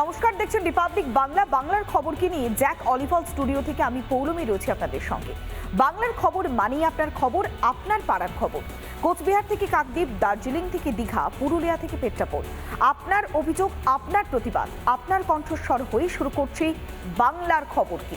নমস্কার, দেখছেন রিপাবলিক বাংলা বাংলার খবরকে নিয়ে? জ্যাক অলিভল স্টুডিও থেকে আমি পৌলমী রয়েছি আপনাদের সঙ্গে। বাংলার খবর মানেই আপনার খবর, আপনার পাড়ার খবর। কোচবিহার থেকে কাকদ্বীপ, দার্জিলিং থেকে দীঘা, পুরুলিয়া থেকে পেট্টাপোল আপনার অভিযোগ, আপনার প্রতিবাদ, আপনার কণ্ঠস্বর হয়ে শুরু করছি বাংলার খবর কি।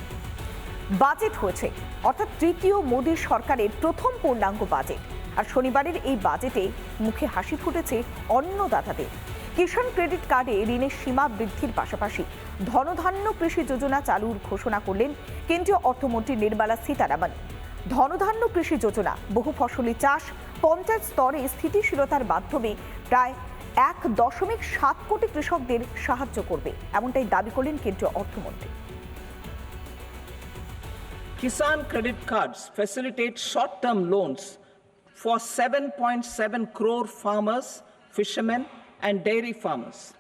বাজেট হয়েছে, অর্থাৎ তৃতীয় মোদী সরকারের প্রথম পূর্ণাঙ্গ বাজেট। আর শনিবারের এই বাজেটে মুখে হাসি ফুটেছে অন্নদাতাদের। কিষাণ ক্রেডিট কার্ডে ঋণের সীমা বৃদ্ধির পাশাপাশি ধনধান্য কৃষি যোজনা চালুর ঘোষণা করলেন কেন্দ্রীয় অর্থমন্ত্রী নির্মলা সীতারামন। ধনধান্য কৃষি যোজনা বহু ফসলি চাষ পঞ্চায়েত স্তরে স্থিতিশীলতার মাধ্যমে প্রায় এক দশমিক সাত কোটি কৃষকদের সাহায্য করবে এমনটাই দাবি করলেন কেন্দ্রীয় অর্থমন্ত্রী। Kisan credit cards facilitate short term loans for 7.7 crore farmers, fishermen, and dairy farmers.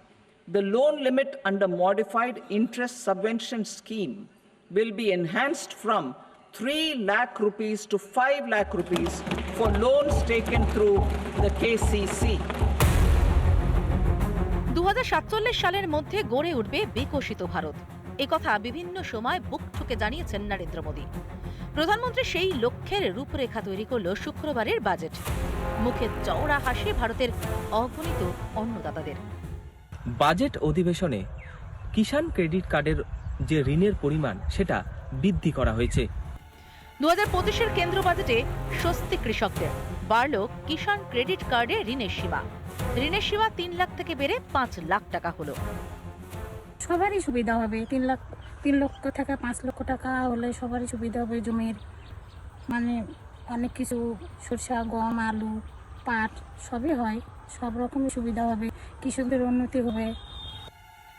The loan limit under modified interest subvention scheme will be enhanced from 3 lakh rupees to 5 lakh rupees for loans taken through the KCC. দু হাজার সাতচল্লিশ সালের মধ্যে গড়ে উঠবে বিকশিত ভারত একথা বিভিন্ন সময় বুক ঠুকে জানিয়েছেন নরেন্দ্র মোদী প্রধানমন্ত্রী সেই লক্ষ্যের রূপরেখা তৈরি করল শুক্রবারের বাজেট মুখে চওড়া হাসি ভারতের অগণিত অন্নদাতাদের। বাজেট অধিবেশনে কিষাণ ক্রেডিট কার্ডের যে ঋণের পরিমাণ সেটা বৃদ্ধি করা হয়েছে। দু হাজার পঁচিশের কেন্দ্র বাজেটে স্বস্তি কৃষকদের বাড়ল কিষাণ ক্রেডিট কার্ডে ঋণের সীমা। ঋণের সীমা তিন লাখ থেকে বেড়ে পাঁচ লাখ টাকা হলো। সবারই সুবিধা হবে তিন লাখ তিন লক্ষ থেকে পাঁচ লক্ষ টাকা হলে সবারই সুবিধা হবে জমির। মানে অনেক কিছু সরষা গম আলু পাট সবই হয় সব রকমই সুবিধা হবে কৃষকদের উন্নতি হবে।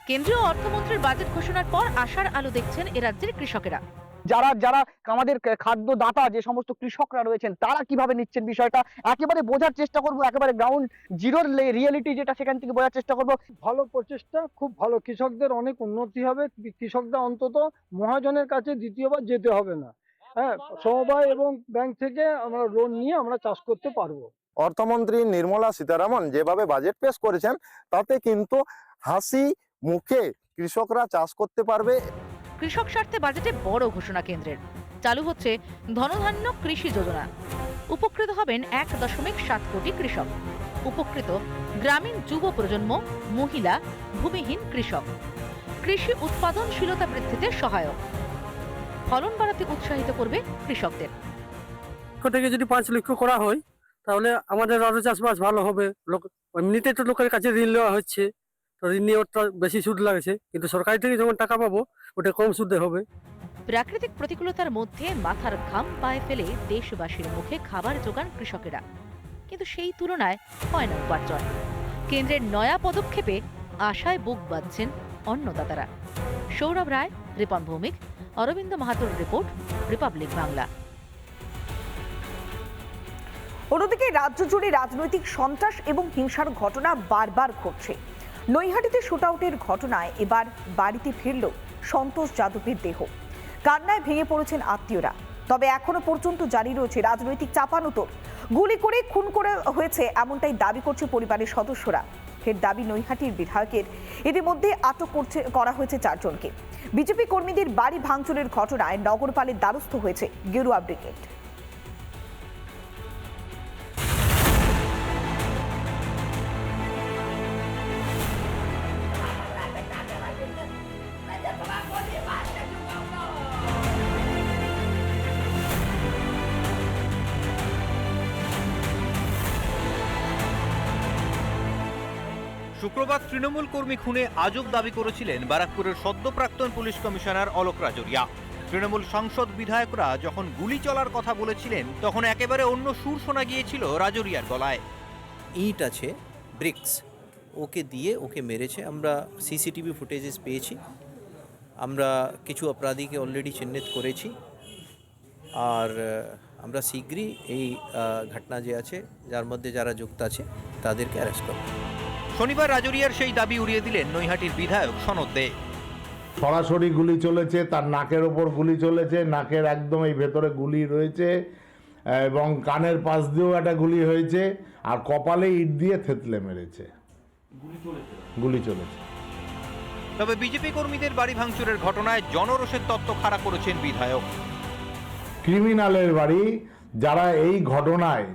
কেন্দ্রীয় অর্থমন্ত্রীর বাজেট ঘোষণার পর আশার আলো দেখছেন এ রাজ্যের কৃষকেরা। যারা যারা আমাদের খাদ্যদাতা যে সমস্ত কৃষকরা রয়েছেন তারা কীভাবে নিচ্ছেন বিষয়টা? একেবারে বোঝার চেষ্টা করব একেবারে গ্রাউন্ড জিরোর রিয়েলিটি যেটা সেখান থেকে বোঝার চেষ্টা করব। ভালো প্রচেষ্টা খুব ভালো। কৃষকদের অনেক উন্নতি হবে। কৃষকদের অন্তত মহাজনের কাছে দ্বিতীয়বার যেতে হবে না। হ্যাঁ সমবায় এবং ব্যাংক থেকে আমরা লোন নিয়ে আমরা চাষ করতে পারব। অর্থমন্ত্রী নির্মলা সীতারামন যেভাবে বাজেট পেশ করেছেন তাতে কিন্তু হাসি মুখে কৃষকরা চাষ করতে পারবে। কৃষক স্বার্থে বাজেটে বড় ঘোষণা কেন্দ্রের। চালু হচ্ছে ধনধান্য কৃষি যোজনা। উপকৃত হবেন এক দশমিক সাত কোটি কৃষক। উপকৃত গ্রামীণ যুব প্রজন্ম মহিলা ভূমিহীন কৃষক। কৃষি উৎপাদনশীলতা বৃদ্ধিতে সহায়ক। ফলন বাড়াতে উৎসাহিত করবে কৃষকদের। থেকে যদি পাঁচ লক্ষ করা হয় তাহলে আমাদের আরও চাষবাস ভালো হবে। লোক, এমনিতে তো লোকের কাছে ঋণ নেওয়া হচ্ছে। তো ঋণ নিয়ে ওটা বেশি সুদ লাগছে। কিন্তু সরকারি থেকে যখন টাকা পাবো, ওটা কম সুদে হবে। প্রাকৃতিক প্রতিকূলতার মধ্যে মাথার ঘাম পায়ে ফেলে দেশবাসীর মুখে খাবার যোগান কৃষকেরা। কিন্তু সেই তুলনায় হয় না উপার্জন। কেন্দ্রের নয়া পদক্ষেপে আশায় বুক বাঁধছেন অন্নদাতারা। সৌরভ রায়, রিপন ভৌমিক, অরবিন্দ মাহাতোর রিপোর্ট, রিপাবলিক বাংলা। অন্যদিকে রাজ্য জুড়ে রাজনৈতিক সন্ত্রাস এবং হিংসার ঘটনা বারবার ঘটছে। নৈহাটিতে শুটআউটের ঘটনায় এবার বাড়িতে ফিরল সন্তোষ যাদবের দেহ। কান্নায় ভেঙে পড়েছেন আত্মীয়রা। তবে এখনও পর্যন্ত জারি রয়েছে রাজনৈতিক চাপানুতর গুলি করে, খুন করে হয়েছে এমনটাই দাবি করছে পরিবারের সদস্যরা। ফের দাবি নৈহাটির বিধায়কের। এদের ইতিমধ্যে আটক করছে, করা হয়েছে চারজনকে। বিজেপি কর্মীদের বাড়ি ভাঙচুরের ঘটনায় নগরপালের দ্বারস্থ হয়েছে গেরুয়া ব্রিগেড। শুক্রবার তৃণমূল কর্মী খুনে আজব দাবি করেছিলেন ব্যারাকপুরের সদ্য প্রাক্তন পুলিশ কমিশনার অলোক রাজরিয়া। তৃণমূল সংসদ বিধায়করা যখন গুলি চলার কথা বলেছিলেন, তখন একেবারে অন্য সুর শোনা গিয়েছিল রাজরিয়ার গলায়। ইট আছে, ব্রিক্স। ওকে দিয়ে ওকে মেরেছে। আমরা সিসিটিভি ফুটেজেস পেয়েছি। আমরা কিছু অপরাধীকে অলরেডি চিহ্নিত করেছি। আর আমরা শীঘ্রই এই ঘটনা যে আছে, যার মধ্যে যারা যুক্ত আছে, তাদেরকে অ্যারেস্ট করব। শনিবার রাজুরিয়ার সেই দাবি উড়িয়ে দিলেন নৈহাটির বিধায়ক সনদ দে। সরাসরি গুলি চলেছে তার নাকের ওপর গুলি চলেছে নাকের একদম এই ভেতরে গুলি রয়েছে এবং কানের পাশ দিয়েও একটা গুলি হয়েছে আর কপালে ইট দিয়ে থেতলে মেরেছে। গুলি চলেছে। তবে বিজেপি কর্মীদের বাড়ি ভাঙচুরের ঘটনায় জনরোষের তত্ত্ব খাড়া করেছেন বিধায়ক। ক্রিমিনালের বাড়ি যারা এই ঘটনায়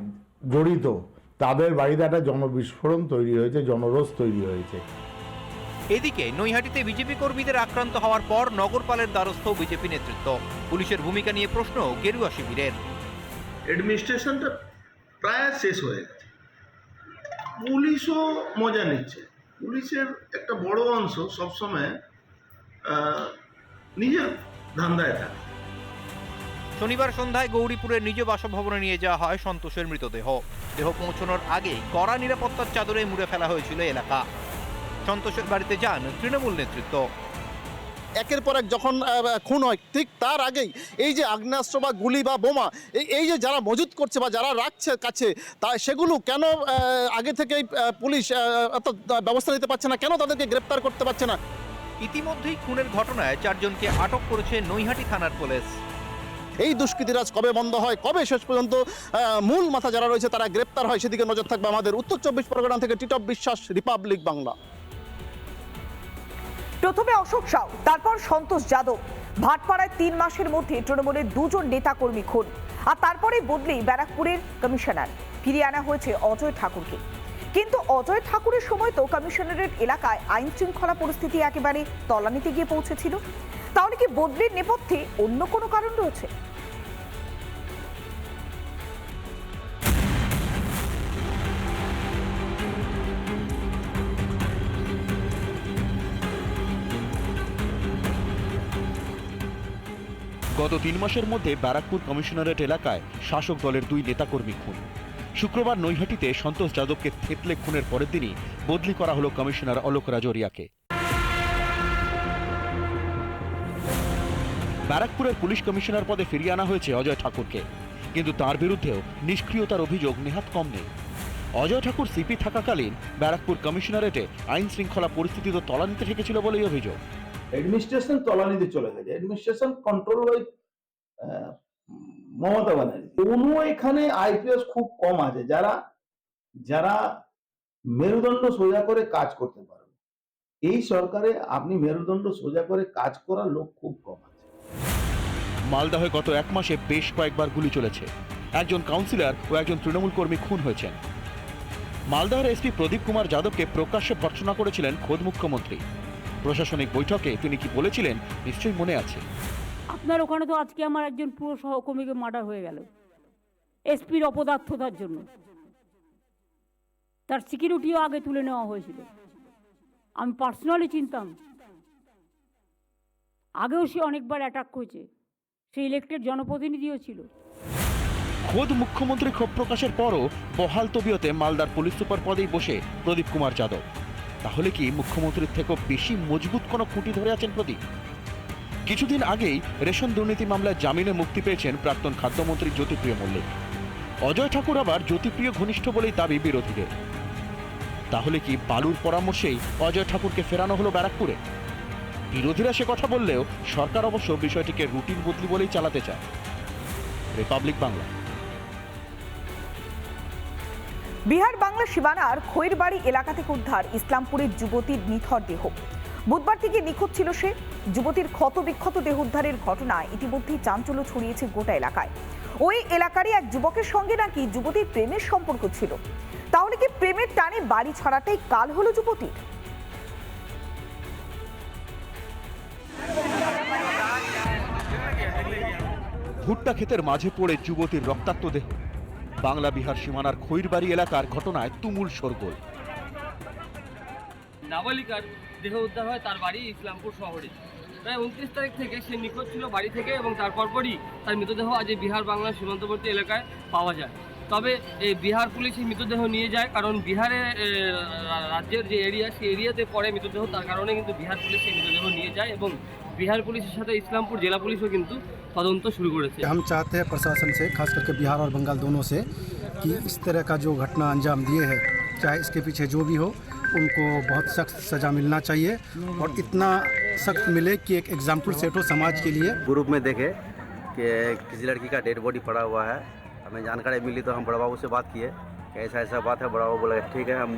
জড়িত তাদের বাড়িতে একটা জনবিস্ফোরণ তৈরি হয়েছে জনরোষ তৈরি হয়েছে। এদিকে নৈহাটিতে বিজেপি কর্মীদের আক্রান্ত হওয়ার পর নগরপালের দ্বারস্থ বিজেপি নেতৃত্ব। পুলিশের ভূমিকা নিয়ে প্রশ্ন গেরুয়া শিবিরের। অ্যাডমিনিস্ট্রেশনটা প্রায় শেষ হয়ে গেছে। পুলিশও মজা নিচ্ছে। পুলিশের একটা বড় অংশ সবসময় আহ, নিজের ধান্দায় থাকে। শনিবার সন্ধ্যায় গৌরীপুরের নিজ বাসভবনে নিয়ে যাওয়া হয় সন্তোষের মৃতদেহ। দেহ পৌঁছানোর আগেই কড়া নিরাপত্তার চাদরে মুড়ে ফেলা হয়েছিল এলাকা। সন্তোষের বাড়িতে যান তৃণমূল নেতৃত্ব। একের পর এক যখন খুন হয় ঠিক তার আগেই এই যে আগ্নেয়াস্ত্র বা গুলি বা বোমা এই এই যে যারা মজুত করছে বা যারা রাখছে কাছে তা সেগুলো কেন আগে থেকেই পুলিশ অত ব্যবস্থা নিতে পারছে না? কেন তাদেরকে গ্রেপ্তার করতে পারছে না? ইতিমধ্যেই খুনের ঘটনায় চারজনকে আটক করেছে নৈহাটি থানার পুলিশ। এই দুষ্কৃতিরাজ কবে বন্ধ হয়? কবে শেষ পর্যন্ত মূল মাথা যারা রয়েছে তারা গ্রেপ্তার হয়? সেদিকে নজর থাকবে আমাদের উত্তর চব্বিশ পরগনা থেকে টিটপ বিশ্বাস, রিপাবলিক বাংলা। প্রথমে অশোক সাউ, তারপর সন্তোষ যাদব। ভাটপাড়ায় তিন মাসের মধ্যে তৃণমূলের দুজন নেতাকর্মী খুন। আর তারপরে বদলেই ব্যারাকপুরের কমিশনার। ফিরিয়ে আনা হয়েছে অজয় ঠাকুরকে। কিন্তু অজয় ঠাকুরের সময় তো কমিশনারের এলাকায় আইন শৃঙ্খলা পরিস্থিতি একেবারে তলানিতে গিয়ে পৌঁছেছিল। তাহলে কি বদলির নেপথ্যে অন্য কোনো কারণ রয়েছে? গত তিন মাসের মধ্যে ব্যারাকপুর কমিশনারেট এলাকায় শাসক দলের দুই নেতাকর্মী খুন। শুক্রবার নৈহাটিতে সন্তোষ যাদবকে থেতলে খুনের পরের দিনই বদলি করা হলো কমিশনার অলোক রাজরিয়াকে। ব্যারাকপুরের পুলিশ কমিশনার পদে ফিরিয়ে আনা হয়েছে অজয় ঠাকুরকে। কিন্তু তার বিরুদ্ধেও নিষ্ক্রিয়তার অভিযোগ নেহাত কম নেই। অজয় ঠাকুর সিপি থাকাকালীন ব্যারাকপুর কমিশনারেটে আইন শৃঙ্খলা পরিস্থিতি তো তলানিতে ঠেকেছিল বলেই অভিযোগ। অ্যাডমিনিস্ট্রেশন তলানিতে চলে গেছে administration control by Mamata Banerjee. কোনো এখানে আইপিএস খুব কম আছে। যারা যারা মেরুদণ্ড সোজা করে কাজ করতে পারবে। এই সরকারে আপনি মেরুদণ্ড সোজা করে কাজ করার লোক খুব কম মালদহে গত এক মাসে বেশ কয়েকবার গুলি চলেছে। একজন কাউন্সিলর ও একজন তৃণমূল কর্মী খুন হয়েছেন। মালদহের এসপি প্রদীপ কুমার যাদবকে প্রকাশ্যে ভর্সনা করেছিলেন খোদ মুখ্যমন্ত্রী। প্রশাসনিক বৈঠকে তিনি কি বলেছিলেন নিশ্চয়ই মনে আছে। আপনার ওখানে তো আজকে আমার একজন পুরো সহকর্মীকে মার্ডার হয়ে গেল। এসপির অপদার্থতার জন্য। তার সিকিউরিটিও আগে তুলে নেওয়া হয়েছিল। আমি পার্সোনালি চিনতাম। আগেও সে অনেকবার অ্যাটাক করেছে। সে ইলেক্টেড জনপ্রতিনিধিও ছিল। খোদ মুখ্যমন্ত্রী ক্ষোভ প্রকাশের পরও বহাল তবিয়তে মালদার পুলিশ সুপার পদেই বসে প্রদীপ কুমার যাদব। তাহলে কি মুখ্যমন্ত্রীর থেকেও বেশি মজবুত কোনো খুঁটি ধরে আছেন প্রদীপ? কিছুদিন আগেই রেশন দুর্নীতি মামলায় জামিনে মুক্তি পেয়েছেন প্রাক্তন খাদ্যমন্ত্রী জ্যোতিপ্রিয় মল্লিক। অজয় ঠাকুর আবার জ্যোতিপ্রিয় ঘনিষ্ঠ বলেই দাবি বিরোধীদের। তাহলে কি বালুর পরামর্শেই অজয় ঠাকুরকে ফেরানো হলো ব্যারাকপুরে? বিরোধীরা সে কথা বললেও সরকার অবশ্য বিষয়টিকে রুটিন বদলি বলেই চালাতে চায়। রিপাবলিক বাংলা। বিহার বাংলা সীমানার খৈরবাড়ি এলাকা থেকে উদ্ধার ইসলামপুরের যুবতীর নিথর দেহ। বুধবার থেকে নিখোঁজ ছিল সে। যুবতীর ক্ষত বিক্ষত দেহ উদ্ধারের ঘটনায় ইতিমধ্যেই চাঞ্চল্য ছড়িয়েছে গোটা এলাকায়। ওই এলাকারই এক যুবকের সঙ্গে নাকি যুবতীর প্রেমের সম্পর্ক ছিল। তাহলে কি প্রেমের টানে বাড়ি ছাড়াটাই কাল হলো যুবতীর? ভুট্টা ক্ষেতের মাঝে পড়ে যুবতীর রক্তাক্ত দেহ। বাংলা বিহার সীমানার খৈরবাড়ি এলাকার ঘটনায় তুমুল শোরগোল। নাবালিকার দেহ উদ্ধার হয় তার বাড়ি ইসলামপুর শহরে। প্রায় উনত্রিশ তারিখ থেকে সে নিখোঁজ ছিল বাড়ি থেকে এবং তারপর পরই তার মৃতদেহ আজ বিহার বাংলা সীমান্তবর্তী এলাকায় পাওয়া যায়। তবে এই বিহার পুলিশ এই মৃতদেহ নিয়ে যায় কারণ বিহারে রাজ্যের যে এরিয়া, সেই এরিয়াতে পড়ে মৃতদেহ, তার কারণে কিন্তু বিহার পুলিশ এই মৃতদেহ নিয়ে যায় এবং বিহার পুলিশের সাথে ইসলামপুর জেলা পুলিশও কিন্তু তদন্ত শুরু করেছে हम चाहते हैं प्रशासन से खास करके बिहार और बंगाल दोनों से कि इस तरह का जो घटना अंजाम दिए है चाहे इसके पीछे जो भी हो उनको बहुत सख्त सज़ा मिलना चाहिए और इतना सख्त मिले कि एक एग्जाम्पल सेट हो समाज के लिए ग्रुप में देखे कि किसी लड़की का डेड बॉडी पड़ा हुआ है हमें जानकारी मिली तो हम बड़ा बाबू से बात किए कि ऐसा ऐसा बात है बड़ा बाबू बोला ठीक है हम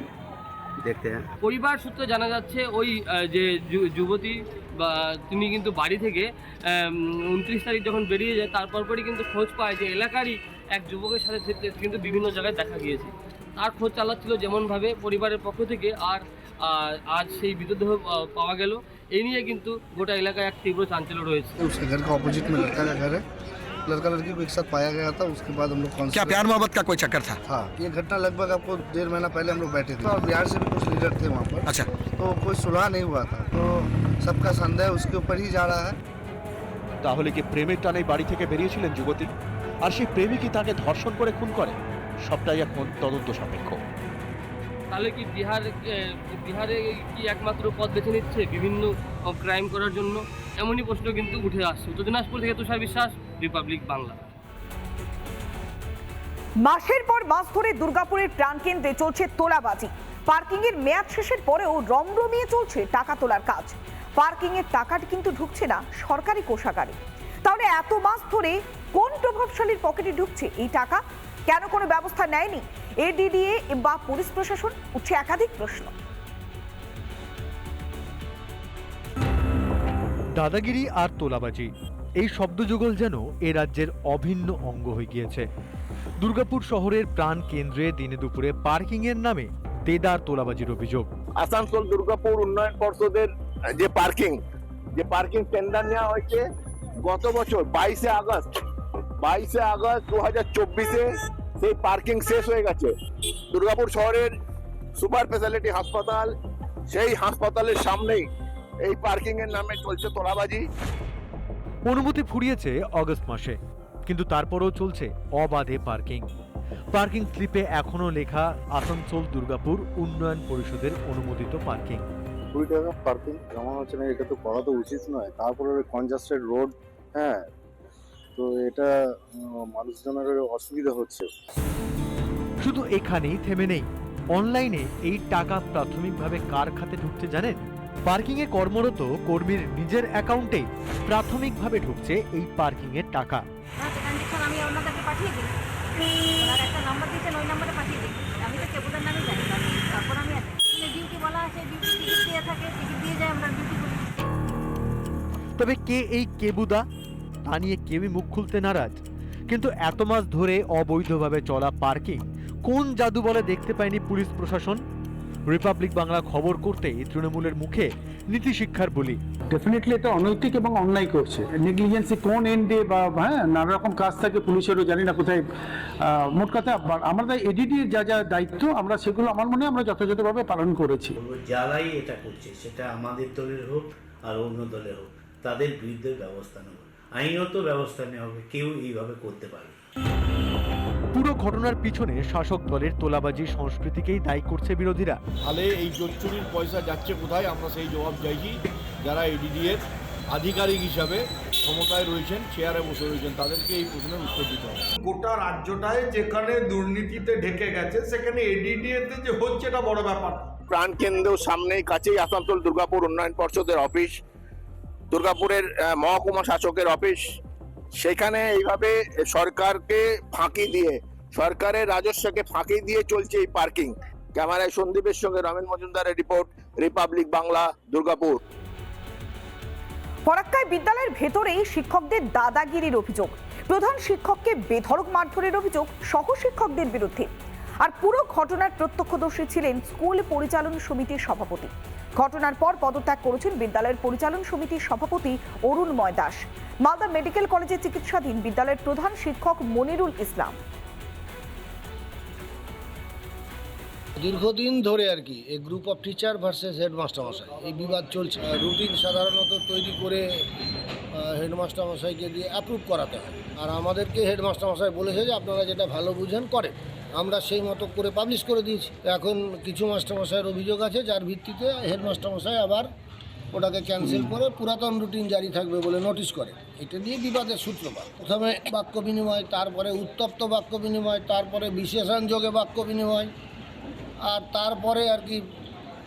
देखते हैं পরিবার সূত্রে জানা যাচ্ছে ওই আহ, যে যু- যুবতী বা তুমি কিন্তু বাড়ি থেকে উনত্রিশ তারিখ যখন বেরিয়ে যায়, তারপর পরই কিন্তু খোঁজ পায় যে এলাকারই এক যুবকের সাথে কিন্তু বিভিন্ন জায়গায় দেখা গিয়েছে। তার খোঁজ চালাচ্ছিল যেমনভাবে পরিবারের পক্ষ থেকে আর আজ সেই মৃতদেহ পাওয়া গেল। এই নিয়ে কিন্তু গোটা এলাকায় এক তীব্র চাঞ্চল্য রয়েছে। उसके घर के ऑपोजिट में लड़का का घर है लड़का लड़की को एक साथ पाया गया था उसके बाद हम लोग कौन क्या प्यार मोहब्बत का कोई चक्कर था हाँ ये घटना लगभग आपको डेढ़ महीना पहले हम लोग बैठे थे और बिहार से भी कुछ लीडर थे वहाँ पर अच्छा तो कोई सुलह नहीं हुआ था तो सबका संदेह उसके ऊपर ही जा रहा है তাহলে কি প্রেমের টানেই বাড়ি থেকে বেরিয়েছিলেন যুবতী আর সেই প্রেমিকই তাকে ধর্ষণ করে খুন করে সবটাই এখন তদন্ত সাপেক্ষ তাহলে কি বিহার আহ, বিহারে কি একমাত্র পথ বেছে নিচ্ছে বিভিন্ন ক্রাইম করার জন্য এমনই প্রশ্ন কিন্তু উঠে আসছে উত্তর দিনাজপুর থেকে তুষার বিশ্বাস রিপাবলিক বাংলা মাসের পর মাস ধরে দুর্গাপুরের প্রাণকেন্দ্রে চলছে তোলাবাজি। পার্কিং এর মেয়াদ শেষের পরেও রমরমিয়ে চলছে টাকা তোলার কাজ। পার্কিং এর টাকাটি কিন্তু ঢুকছে না সরকারি কোষাগারে। তাহলে এত মাস ধরে কোন প্রভাবশালীর পকেটে ঢুকছে এই টাকা? কেন কোনো ব্যবস্থা নেয়নি? এডিডিএ বা পুলিশ প্রশাসন? উঠছে একাধিক প্রশ্ন। দাদাগিরি আর তোলাবাজি। এই শব্দযুগল যেন এ রাজ্যের অভিন্ন অঙ্গ হয়ে গিয়েছে। দুর্গাপুর শহরের প্রাণ কেন্দ্রে দিনে দুপুরে পার্কিং এর নামে দেদার তোলাবাজির অভিযোগ। আসানসোল দুর্গাপুর উন্নয়ন পর্ষদের যে পার্কিং যে পার্কিং টেন্ডার নেওয়া হয়েছে, গত বছর বাইশে আগস্ট বাইশে আগস্ট দু হাজার চব্বিশে সেই পার্কিং শেষ হয়ে গেছে। দুর্গাপুর শহরের সুপার স্পেশালিটি হাসপাতাল, সেই হাসপাতালের সামনেই এই পার্কিং এর নামে চলছে তোলাবাজি। অনুমতি ফুরিয়েছে অগস্ট মাসে কিন্তু তারপরও চলছে অবাধে পার্কিং। পার্কিং স্লিপে এখনও লেখা আসানসোল দুর্গাপুর উন্নয়ন পরিষদের অনুমোদিত পার্কিং। কুড়ি টাকা পার্কিং হচ্ছে না এটা তো করা তো উচিত নয়। তারপরে কনজাস্টেড রোড হ্যাঁ তো এটা মানুষজনের অসুবিধা হচ্ছে। শুধু এখানেই থেমে নেই। অনলাইনে এই টাকা প্রাথমিকভাবে কার খাতে ঢুকছে জানেন? পার্কিং এ কর্মরত কর্মীর নিজের অ্যাকাউন্টে প্রাথমিকভাবে ঢুকছে এই পার্কিংয়ের টাকা। আমি ওনাদেরকে পাঠিয়ে দিই। ওনার একটা নাম্বার দিয়েছেন ওই নাম্বারে পাঠিয়ে দিই। আমি তো কেবলের নামে জানি তারপর আমি ডিউটি বলা আছে ডিউটি টিকিট দিয়ে থাকে টিকিট দিয়ে যায় আমরা ডিউটি করি। তবে কে এই কেবুদা? তা নিয়ে কেউই মুখ খুলতে নারাজ। কিন্তু এত মাস ধরে অবৈধভাবে চলা পার্কিং কোন জাদু বলে দেখতে পায়নি পুলিশ প্রশাসন? রিপাবলিক বাংলা খবর করতে তৃণমূলের মুখে নীতি শিক্ষার বলি। ডেফিনেটলি এটা অনৈতিক এবং অন্যায় করছে। নেগলিজেন্সি কোন এন্ডে বা হ্যাঁ নানা রকম কাজ থাকে পুলিশেরও জানি না কোথায় মোট কথা আমাদের এডিডির যা যা দায়িত্ব আমরা সেগুলো আমার মনে হয় আমরা যথাযথভাবে পালন করেছি। যারাই এটা করছে সেটা আমাদের দলের হোক আর অন্য দলের হোক তাদের বিরুদ্ধে ব্যবস্থা নেব। আইনত ব্যবস্থা নেওয়া হবে কেউ এইভাবে করতে পারে না। পুরো ঘটনার পিছনে শাসক দলের তোলাবাজি সংস্কৃতিকেই দায়ী করছে বিরোধীরা। তাহলে এই জোচ্চুরির পয়সা যাচ্ছে কোথায়? আমরা সেই জবাব চাইছি যারা এডিডিএর আধিকারিক হিসাবে ক্ষমতায় রয়েছেন চেয়ারে বসে রয়েছেন তাদেরকে এই প্রশ্নের উত্তর দিতে হবে। গোটা রাজ্যটায় যেখানে দুর্নীতিতে ঢেকে গেছে সেখানে এডিডিএতে যে হচ্ছে এটা বড় ব্যাপার। না। প্রাণকেন্দ্র সামনেই কাছেই আসানসোল দুর্গাপুর উন্নয়ন পর্ষদের অফিস দুর্গাপুরের মহকুমা শাসকের অফিস। সেখানে এইভাবে সরকারকে ফাঁকি দিয়ে সরকারের রাজস্বকে ফাঁকি দিয়ে চলছে এই পার্কিং। ক্যামেরায় সন্দীপের সঙ্গে রমেন মজুমদারের রিপোর্ট, রিপাবলিক বাংলা, দুর্গাপুর। ফরাক্কায় বিদ্যালয়ের ভেতরেই শিক্ষকদের দাদাগিরির অভিযোগ। প্রধান শিক্ষককে বেধড়ক মারধরের অভিযোগ সহ শিক্ষকদের বিরুদ্ধে। আর পুরো ঘটনার প্রত্যক্ষদর্শী ছিলেন স্কুল পরিচালন সমিতির সভাপতি। ঘটনার পর পদত্যাগ করেছেন বিদ্যালয়ের পরিচালন সমিতির সভাপতি অরুণময় দাস। মালদা মেডিকেল কলেজে চিকিৎসাধীন বিদ্যালয়ের প্রধান শিক্ষক মনিরুল ইসলাম। দীর্ঘদিন ধরে আর কি, এই group of teacher versus headmaster মশাই এই বিবাদ চলছে। রুটিন সাধারণত তৈরি করে হেডমাস্টার মশাইকে দিয়ে অ্যাপ্রুভ করাতে হয়। আর আমাদেরকে হেডমাস্টার মশাই বলেছে যে, আপনারা যেটা ভালো বুঝেন, করেন। আমরা সেই মতো করে পাবলিশ করে দিয়েছি। এখন কিছু মাস্টারমশাইয়ের অভিযোগ আছে, যার ভিত্তিতে হেডমাস্টার মশাই আবার ওটাকে ক্যান্সেল করে পুরাতন রুটিন জারি থাকবে বলে নোটিশ করে। এটা নিয়ে বিবাদের সূত্রপাত। প্রথমে বাক্য বিনিময়, তারপরে উত্তপ্ত বাক্য বিনিময়, তারপরে বিশেষণ যোগে বাক্য বিনিময় আর তারপরে আর কি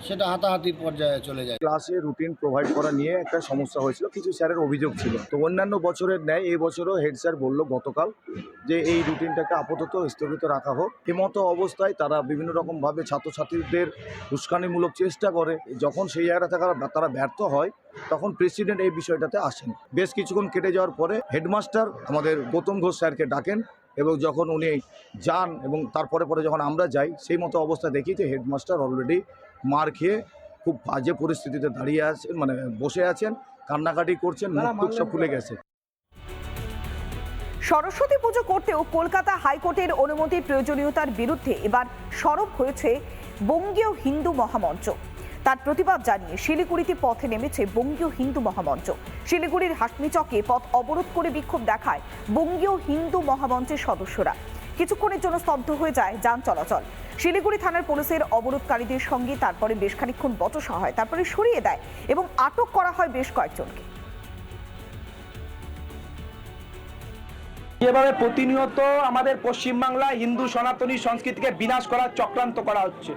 সেটা হাতাহাতির পর্যায়ে চলে যায়। ক্লাসে রুটিন প্রোভাইড করা নিয়ে একটা সমস্যা হয়েছিল, কিছু স্যারের অভিযোগ ছিল। তো অন্যান্য বছরের ন্যায় এই বছরও হেড স্যার বলল গতকাল যে এই রুটিনটাকে আপাতত স্থগিত রাখা হোক। এমতো অবস্থায় তারা বিভিন্ন রকমভাবে ছাত্রছাত্রীদের উস্কানিমূলক চেষ্টা করে। যখন সেই জায়গাটা থেকে তারা ব্যর্থ হয়, তখন প্রেসিডেন্ট এই বিষয়টাতে আসেন। বেশ কিছুক্ষণ কেটে যাওয়ার পরে হেডমাস্টার আমাদের গৌতম ঘোষ স্যারকে ডাকেন। এবং যখন উনি যান এবং তারপরে পরে যখন আমরা যাই সেই মতো অবস্থা দেখি যে হেডমাস্টার অলরেডি মার খেয়ে খুব বাজে পরিস্থিতিতে দাঁড়িয়ে আছেন মানে বসে আছেন কান্নাকাটি করছেন মুখ সব ফুলে গেছে। সরস্বতী পুজো করতেও কলকাতা হাইকোর্টের অনুমতির প্রয়োজনীয়তার বিরুদ্ধে এবার সরব হয়েছে বঙ্গীয় হিন্দু মহামঞ্চ। তার প্রতিবাদ জানিয়ে শিলিগুড়িতে পথে নেমেছে বঙ্গীয় হিন্দু মহামঞ্চ। শিলিগুড়ির হাসমি চকে পথ অবরোধ করে বিক্ষোভ দেখায় বঙ্গীয় হিন্দু মহামঞ্চের সদস্যরা। কিছুক্ষণের জন্য স্তব্ধ হয়ে যায় যান চলাচল। শিলিগুড়ি থানার পুলিশের অবরোধকারীদের সঙ্গে তারপরে বেশ খানিক্ষণ বচসা হয়, তারপরে সরিয়ে দেয় এবং আটক করা হয় বেশ কয়েকজনকে। যেভাবে প্রতিনিয়ত আমাদের পশ্চিমবাংলায় হিন্দু সনাতনী সংস্কৃতিকে বিনাশ করার চক্রান্ত করা হচ্ছে।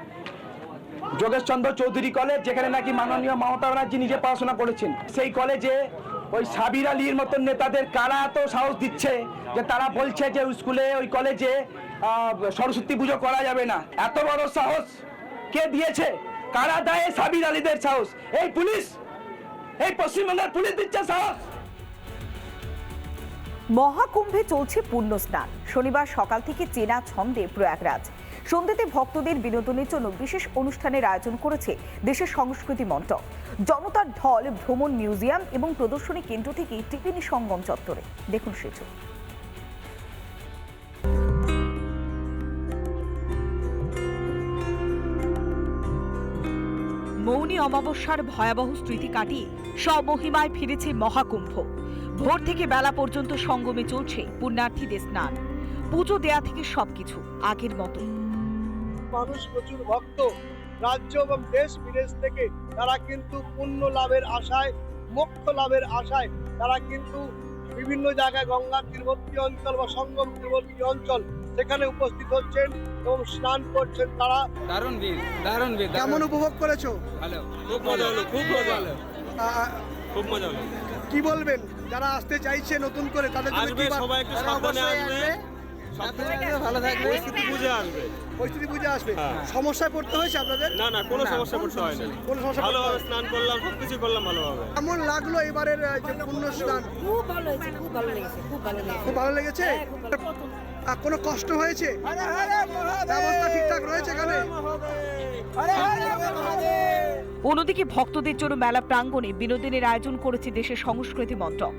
যোগেশচন্দ্র চৌধুরী কলেজ যেখানে নাকি মাননীয় মমতা ব্যানার্জি নিজে পড়াশোনা করেছেন। সেই কলেজে ওই সাবির আলীর মতন নেতাদের কারা এত সাহস দিচ্ছে যে তারা বলছে যে ওই স্কুলে ওই কলেজে সরস্বতী পুজো করা যাবে না। এত বড় সাহস কে দিয়েছে? কারা দেয় সাবির আলীদের সাহস? এই পুলিশ! এই পশ্চিমবঙ্গের পুলিশ দিচ্ছে সাহস! মহাকুম্ভে চলছে পূর্ণ স্নান। শনিবার সকাল থেকে চেনা ছন্দে প্রয়াগরাজ। সন্ধ্যেতে ভক্তদের বিনোদনের জন্য বিশেষ অনুষ্ঠানের আয়োজন করেছে দেশের সংস্কৃতি মন্ত্রক জনতার ঢল, ভ্রমণ মিউজিয়াম এবং প্রদর্শনী কেন্দ্র থেকে টিপিনি সঙ্গম চত্বরে। দেখুন সে ছবি। মৌনী অমাবস্যার ভয়াবহ স্মৃতি কাটিয়ে স্বমহিমায় ফিরেছে মহাকুম্ভ। ভোর থেকে বেলা পর্যন্ত সঙ্গমে চলছে পুণ্যার্থীদের স্নান। পুজো দেয়া থেকে সবকিছু আগের মতো মানুষ প্রচুর ভক্ত। রাজ্য এবং দেশ বিদেশ থেকে তারা কিন্তু পুণ্য লাভের আশায় মোক্ষ লাভের আশায় তারা কিন্তু বিভিন্ন জায়গায় গঙ্গার তীরবর্তী অঞ্চল বা সঙ্গম তীরবর্তী অঞ্চল সেখানে উপস্থিত হচ্ছেন এবং স্নান করছেন তারা। দারুণ ভিড় দারুণ ভিড় কেমন উপভোগ করেছ? ভালো। খুব মজা হলো খুব মজা হলো। খুব মজা হলো। কি বলবেন? যারা আসতে চাইছে নতুন করে তাদের আসবে সবাই একটু সাবধানে আসবে, ভালো থাকবে। পরিস্থিতি বুঝে আসবে। পরিস্থিতি বুঝে আসবে। হ্যাঁ। সমস্যায় পড়তে হয়েছে আপনাদের? না না কোনো সমস্যা পড়তে হয় না কোনো সমস্যা ভালোভাবে স্নান করলাম সবকিছু করলাম ভালোভাবে। কেমন লাগল এবারের যে পুণ্য স্নান? খুব ভালো হয়েছে খুব ভালো লেগেছে খুব ভালো লেগেছে। খুব ভালো লেগেছে? আর কোনো কষ্ট হয়েছে? ব্যবস্থা ঠিকঠাক রয়েছে এখানে? অন্যদিকে ভক্তদের জন্য মেলা প্রাঙ্গণে বিনোদনের আয়োজন করেছে দেশের সংস্কৃতি মন্ত্রক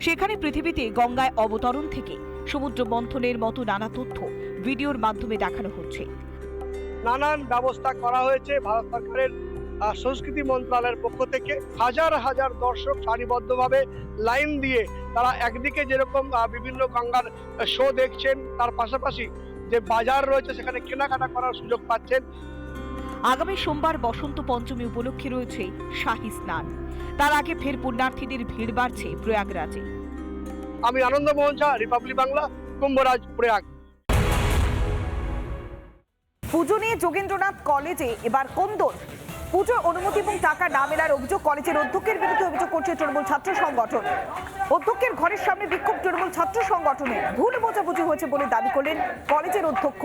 সেখানে পৃথিবীতে গঙ্গায় অবতরণ থেকে সমুদ্র মন্থনের মতো নানা তথ্য ভিডিওর মাধ্যমে দেখানো হচ্ছে। নানান ব্যবস্থা করা হয়েছে ভারত সরকারের সংস্কৃতি মন্ত্রণালয়ের পক্ষ থেকে। হাজার হাজার দর্শক সারিবদ্ধভাবে লাইন দিয়ে তারা একদিকে যেরকম বিভিন্ন গঙ্গার শো দেখছেন তার পাশাপাশি যে বাজার রয়েছে সেখানে কেনাকাটা করার সুযোগ পাচ্ছেন। আগামী সোমবার বসন্ত পঞ্চমী উপলক্ষে রয়েছে শাহী স্নান। তার আগে ফের পুণ্যার্থীদের ভিড় বাড়ছে প্রয়াগরাজে। আমি আনন্দ মোহন ঝা রিপাবলিক বাংলা কুম্ভরাজ প্রয়াগ পুজো নিয়ে যোগেন্দ্রনাথ কলেজে এবার কোন কোন্দল। পুজোর অনুমতি এবং টাকা না মেলার অভিযোগ কলেজের অধ্যক্ষের বিরুদ্ধে অভিযোগ করছে তৃণমূল ছাত্র সংগঠন। অধ্যক্ষের ঘরের সামনে বিক্ষোভ তৃণমূল ছাত্র সংগঠনে ভুল বোঝাবুঝি হয়েছে বলে দাবি করলেন কলেজের অধ্যক্ষ।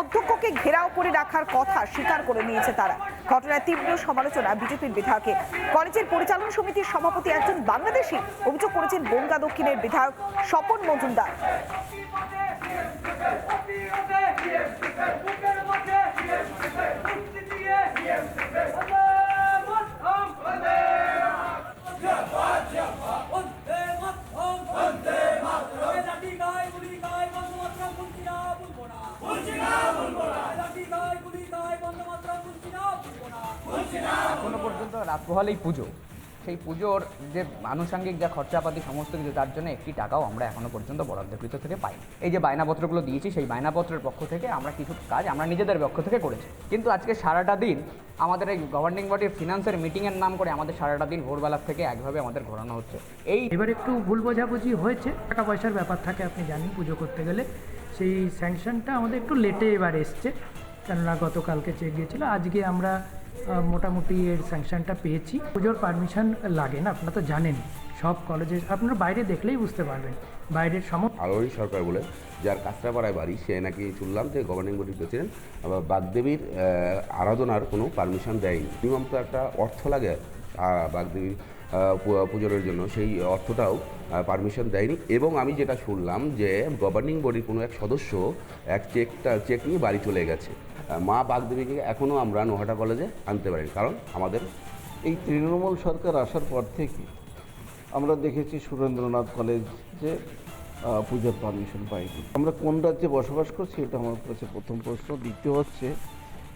অধ্যক্ষকে ঘেরাও করে রাখার কথা স্বীকার করে নিয়েছে তারা। ঘটনায় তীব্র সমালোচনা বিজেপির বিধায়কের কলেজের পরিচালন সমিতির সভাপতি একজন বাংলাদেশি অভিযোগ করেছেন বনগা দক্ষিণের বিধায়ক স্বপন মজুমদার। রাত পোহালেই পুজো। সেই পুজোর যে আনুষঙ্গিক যা খরচাপাতি সমস্ত কিছু, তার জন্য একটি টাকাও আমরা এখনও পর্যন্ত বরাদ্দকৃত থেকে পাই এই যে বায়নাপত্রগুলো দিয়েছি, সেই বায়নাপত্রের পক্ষ থেকে আমরা কিছু কাজ আমরা নিজেদের পক্ষ থেকে করেছি। কিন্তু আজকে সারাটা দিন আমাদের এই গভর্নিং বডির ফিনান্সের মিটিংয়ের নাম করে আমাদের সারাটা দিন ভোরবেলার থেকে একভাবে আমাদের ঘোরানো হচ্ছে। এই এবার একটু ভুল বোঝাবুঝি হয়েছে, টাকা পয়সার ব্যাপার থাকে, আপনি জানেন পুজো করতে গেলে। সেই স্যাংশনটা আমাদের একটু লেটে এবার এসছে, কেননা গতকালকে চেক গিয়েছিল, আজকে আমরা মোটামুটি এর স্যাংশনটা পেয়েছি। পুজোর পারমিশন লাগে না, আপনারা তো জানেন সব কলেজে আপনারা বাইরে দেখলেই বুঝতে পারবেন। বাইরের সমস্ত আলোড়ি সরকার বলে, যার কাঁচরাপাড়ায় বাড়ি, সে নাকি শুনলাম যে গভর্নিং বডি প্রেসিডেন্ট আবার বাগদেবীর আরাধনার কোনো পারমিশন দেয়নি। মিনিমাম তো একটা অর্থ লাগে বাগদেবীর। পুজোর জন্য সেই অর্থটাও পারমিশন দেয়নি। এবং আমি যেটা শুনলাম যে গভর্নিং বডির কোনো এক সদস্য এক চেকটা চেক নিয়ে বাড়ি চলে গেছে। মা বাগদেবীকে এখনও আমরা নোহাটা কলেজে আনতে পারিনি। কারণ আমাদের এই তৃণমূল সরকার আসার পর থেকে আমরা দেখেছি সুরেন্দ্রনাথ কলেজে আহ, পুজোর পারমিশন পাইনি আমরা কোন রাজ্যে বসবাস করছি এটা আমার কাছে প্রথম প্রশ্ন। দ্বিতীয় হচ্ছে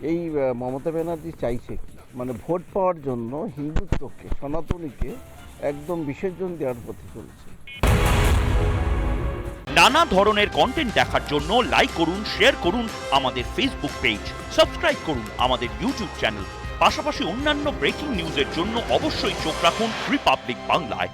এই মমতা ব্যানার্জি চাইছে মানে ভোট পাওয়ার জন্য হিন্দুত্বকে, সনাতনীকে একদম বিসর্জন দেওয়ার পথে চলছে। নানা ধরনের কন্টেন্ট দেখার জন্য লাইক করুন শেয়ার করুন আমাদের ফেসবুক পেজ সাবস্ক্রাইব করুন আমাদের ইউটিউব চ্যানেল পাশাপাশি অন্যান্য ব্রেকিং নিউজের জন্য অবশ্যই চোখ রাখুন রিপাবলিক বাংলায়